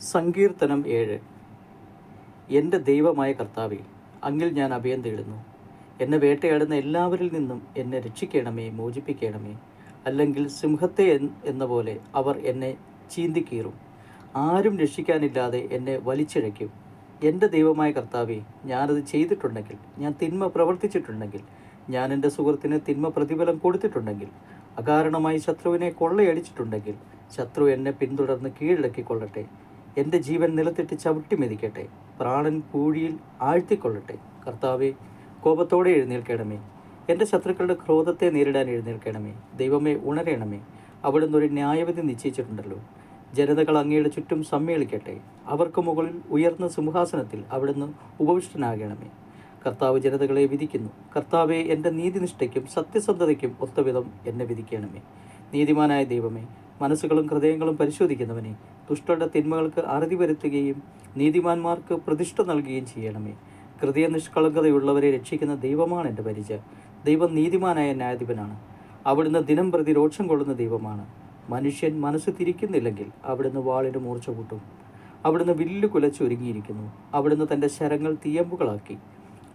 സങ്കീർത്തനം ഏഴ്. എന്റെ ദൈവമായ കർത്താവെ അങ്ങിൽ ഞാൻ അഭയം തേടുന്നു. എന്നെ വേട്ടയാടുന്ന എല്ലാവരിൽ നിന്നും എന്നെ രക്ഷിക്കണമേ മോചിപ്പിക്കണമേ. അല്ലെങ്കിൽ സിംഹത്തെ എന്ന പോലെ അവർ എന്നെ ചീന്തിക്കീറും. ആരും രക്ഷിക്കാനില്ലാതെ എന്നെ വലിച്ചിഴയ്ക്കും. എന്റെ ദൈവമായ കർത്താവെ ഞാനത് ചെയ്തിട്ടുണ്ടെങ്കിൽ ഞാൻ തിന്മ പ്രവർത്തിച്ചിട്ടുണ്ടെങ്കിൽ ഞാൻ എന്റെ സുഹൃത്തിന് തിന്മ പ്രതിഫലം കൊടുത്തിട്ടുണ്ടെങ്കിൽ അകാരണമായി ശത്രുവിനെ കൊള്ളയടിച്ചിട്ടുണ്ടെങ്കിൽ ശത്രു എന്നെ പിന്തുടർന്ന് കീഴടക്കിക്കൊള്ളട്ടെ. എന്റെ ജീവൻ നിലത്തിട്ട് ചവിട്ടി മെതിക്കട്ടെ. പ്രാണൻ പൂഴിയിൽ ആഴ്ത്തിക്കൊള്ളട്ടെ. കർത്താവെ കോപത്തോടെ എഴുന്നേൽക്കണമേ. എന്റെ ശത്രുക്കളുടെ ക്രോധത്തെ നേരിടാൻ എഴുന്നേൽക്കണമേ. ദൈവമേ ഉണരണമേ. അവിടുന്ന് ഒരു ന്യായവിധി നിശ്ചയിച്ചിട്ടുണ്ടല്ലോ. ജനതകൾ അങ്ങയുടെ ചുറ്റും സമ്മേളിക്കട്ടെ. അവർക്ക് മുകളിൽ ഉയർന്ന സിംഹാസനത്തിൽ അവിടുന്ന് ഉപവിഷ്ടനാകണമേ. കർത്താവ് ജനതകളെ വിധിക്കുന്നു. കർത്താവെ എന്റെ നീതിനിഷ്ഠയ്ക്കും സത്യസന്ധതയ്ക്കും ഒത്തവിധം എന്നെ വിധിക്കണമേ. നീതിമാനായ ദൈവമേ മനസ്സുകളും ഹൃദയങ്ങളും പരിശോധിക്കുന്നവനെ ദുഷ്ടരുടെ തിന്മകൾക്ക് അറുതി വരുത്തുകയും നീതിമാന്മാർക്ക് പ്രതിഷ്ഠ നൽകുകയും ചെയ്യണമേ. ഹൃദയ നിഷ്കളങ്കതയുള്ളവരെ രക്ഷിക്കുന്ന ദൈവമാണ് എന്റെ പരിചയം ദൈവം നീതിമാനായ ന്യായാധിപനാണ്. അവിടുന്ന് ദിനം പ്രതി രോക്ഷം കൊള്ളുന്ന ദൈവമാണ്. മനുഷ്യൻ മനസ്സ് തിരിക്കുന്നില്ലെങ്കിൽ അവിടുന്ന് വാളിന് മൂർച്ച കൂട്ടും. അവിടുന്ന് വില്ല് കുലച്ചൊരുങ്ങിയിരിക്കുന്നു അവിടുന്ന് തന്റെ ശരങ്ങൾ തീയമ്പുകളാക്കി.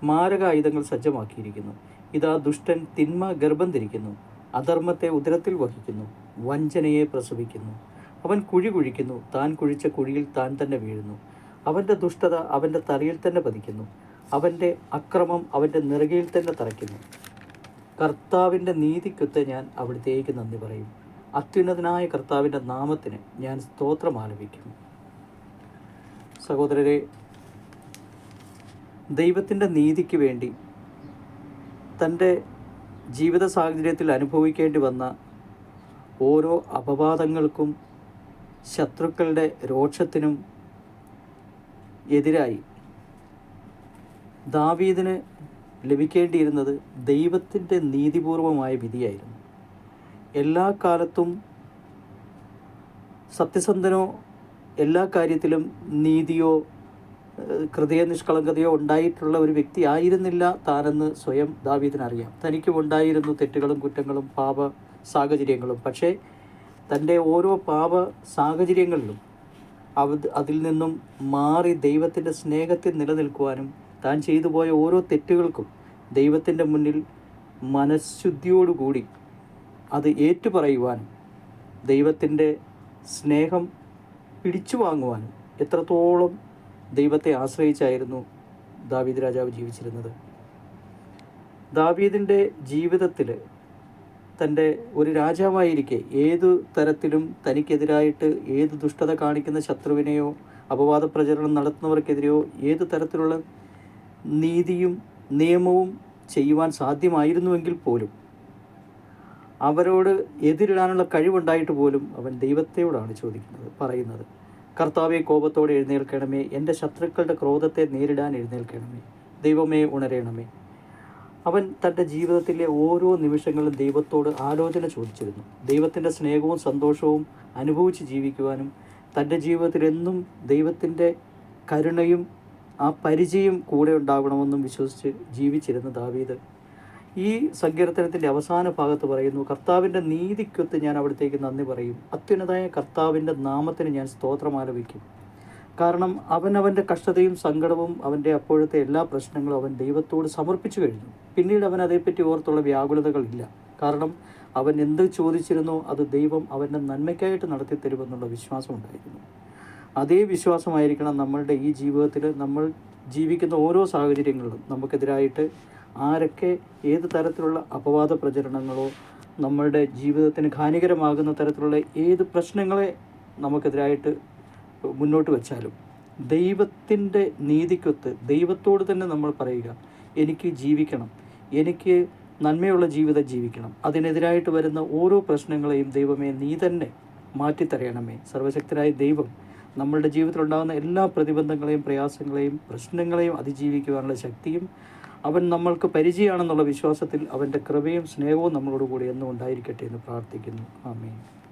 മാരകായുധങ്ങൾ സജ്ജമാക്കിയിരിക്കുന്നു. ഇതാ ദുഷ്ടൻ തിന്മ ഗർഭം ധരിക്കുന്നു. അധർമ്മത്തെ ഉദരത്തിൽ വഹിക്കുന്നു വഞ്ചനയെ പ്രസവിക്കുന്നു. അവൻ കുഴി കുഴിക്കുന്നു താൻ കുഴിച്ച കുഴിയിൽ താൻ തന്നെ വീഴുന്നു. അവന്റെ ദുഷ്ടത അവന്റെ തലയിൽ തന്നെ പതിക്കുന്നു. അവന്റെ അക്രമം അവന്റെ നിറകയിൽ തന്നെ തറയ്ക്കുന്നു. കർത്താവിന്റെ നീതിക്കൊത്ത് ഞാൻ അവിടത്തേക്ക് നന്ദി പറയും. അത്യുന്നതനായ കർത്താവിന്റെ നാമത്തിന് ഞാൻ സ്തോത്രം ആലപിക്കും. സഹോദരരെ ദൈവത്തിന്റെ നീതിക്ക് വേണ്ടി തന്റെ ജീവിത സാഹചര്യത്തിൽ അനുഭവിക്കേണ്ടി വന്ന ഓരോ അപവാദങ്ങൾക്കും ശത്രുക്കളുടെ രോക്ഷത്തിനും എതിരായി ദാവീദിന് ലഭിക്കേണ്ടിയിരുന്നത് ദൈവത്തിന്റെ നീതിപൂർവമായ വിധിയായിരുന്നു. എല്ലാ കാലത്തും സത്യസന്ധനോ എല്ലാ കാര്യത്തിലും നീതിയോ ഹൃദയ നിഷ്കളങ്കതയോ ഉണ്ടായിട്ടുള്ള ഒരു വ്യക്തി ആയിരുന്നില്ല താനെന്ന് സ്വയം ദാവീദിനറിയാം. തനിക്കും ഉണ്ടായിരുന്നു തെറ്റുകളും കുറ്റങ്ങളും പാപ സാഹചര്യങ്ങളും. പക്ഷേ തന്റെ ഓരോ പാപ സാഹചര്യങ്ങളിലും അവ അതിൽ നിന്നും മാറി ദൈവത്തിന്റെ സ്നേഹത്തിൽ നിലനിൽക്കുവാനും താൻ ചെയ്തു പോയ ഓരോ തെറ്റുകൾക്കും ദൈവത്തിന്റെ മുന്നിൽ മനഃശുദ്ധിയോടുകൂടി അത് ഏറ്റുപറയുവാനും ദൈവത്തിന്റെ സ്നേഹം പിടിച്ചു വാങ്ങുവാനും എത്രത്തോളം ദൈവത്തെ ആശ്രയിച്ചായിരുന്നു ദാവീദ് രാജാവ് ജീവിച്ചിരുന്നത്. ദാവീദിന്റെ ജീവിതത്തിൽ തന്റെ ഒരു രാജാവായിരിക്കെ ഏതു തരത്തിലും തനിക്കെതിരായിട്ട് ഏത് ദുഷ്ടത കാണിക്കുന്ന ശത്രുവിനെയോ അപവാദ പ്രചരണം നടത്തുന്നവർക്കെതിരെയോ ഏത് തരത്തിലുള്ള നീതിയും നിയമവും ചെയ്യുവാൻ സാധ്യമായിരുന്നുവെങ്കിൽ പോലും അവരോട് എതിരിടാനുള്ള കഴിവുണ്ടായിട്ട് പോലും അവൻ ദൈവത്തോടാണ് ചോദിക്കുന്നത് പറയുന്നത്. കർത്താവെ കോപത്തോടെ എഴുന്നേൽക്കണമേ. എന്റെ ശത്രുക്കളുടെ ക്രോധത്തെ നേരിടാൻ എഴുന്നേൽക്കണമേ. ദൈവമേ ഉണരണമേ. അവൻ തന്റെ ജീവിതത്തിലെ ഓരോ നിമിഷങ്ങളും ദൈവത്തോട് ആലോചന ചോദിച്ചിരുന്നു. ദൈവത്തിന്റെ സ്നേഹവും സന്തോഷവും അനുഭവിച്ച് ജീവിക്കുവാനും തന്റെ ജീവിതത്തിൽ എന്നും ദൈവത്തിന്റെ കരുണയും ആ പരിചയം കൂടെ ഉണ്ടാകണമെന്നും വിശ്വസിച്ച് ജീവിച്ചിരുന്ന ദാവീദ് ഈ സങ്കീർത്തനത്തിന്റെ അവസാന ഭാഗത്ത് പറയുന്നു കർത്താവിന്റെ നീതിക്കൊത്ത് ഞാൻ അവിടത്തേക്ക് നന്ദി പറയും. അത്യുന്നതായ കർത്താവിന്റെ നാമത്തിന് ഞാൻ സ്തോത്രം ആലപിക്കും. കാരണം അവൻ അവന്റെ കഷ്ടതയും സങ്കടവും അവന്റെ അപ്പോഴത്തെ എല്ലാ പ്രശ്നങ്ങളും അവൻ ദൈവത്തോട് സമർപ്പിച്ചു കഴിഞ്ഞു. പിന്നീട് അവൻ അതേപ്പറ്റി ഓർത്തുള്ള വ്യാകുലതകളില്ല കാരണം അവൻ എന്ത് ചോദിച്ചിരുന്നോ അത് ദൈവം അവന്റെ നന്മയ്ക്കായിട്ട് നടത്തി തരുമെന്നുള്ള വിശ്വാസം ഉണ്ടായിരുന്നു. അതേ വിശ്വാസമായിരിക്കണം നമ്മളുടെ ഈ ജീവിതത്തിൽ. നമ്മൾ ജീവിക്കുന്ന ഓരോ സാഹചര്യങ്ങളിലും നമുക്കെതിരായിട്ട് ആരൊക്കെ ഏത് തരത്തിലുള്ള അപവാദ പ്രചരണങ്ങളോ നമ്മളുടെ ജീവിതത്തിന് ഹാനികരമാകുന്ന തരത്തിലുള്ള ഏത് പ്രശ്നങ്ങളെ നമുക്കെതിരായിട്ട് മുന്നോട്ട് വെച്ചാലും ദൈവത്തിന്റെ നീതിക്കൊത്ത് ദൈവത്തോട് തന്നെ നമ്മൾ പറയുക എനിക്ക് ജീവിക്കണം എനിക്ക് നന്മയുള്ള ജീവിതം ജീവിക്കണം. അതിനെതിരായിട്ട് വരുന്ന ഓരോ പ്രശ്നങ്ങളെയും ദൈവമേ നീ തന്നെ മാറ്റിത്തരയണമേ. സർവശക്തനായ ദൈവം നമ്മളുടെ ജീവിതത്തിലുണ്ടാകുന്ന എല്ലാ പ്രതിബന്ധങ്ങളെയും പ്രയാസങ്ങളെയും പ്രശ്നങ്ങളെയും അതിജീവിക്കുവാനുള്ള ശക്തിയും അവൻ നമ്മൾക്ക് പരിചയമാണെന്നുള്ള വിശ്വാസത്തിൽ അവന്റെ കൃപയും സ്നേഹവും നമ്മളോട് കൂടി എന്നും ഉണ്ടായിരിക്കട്ടെ എന്ന് പ്രാർത്ഥിക്കുന്നു. ആമേൻ.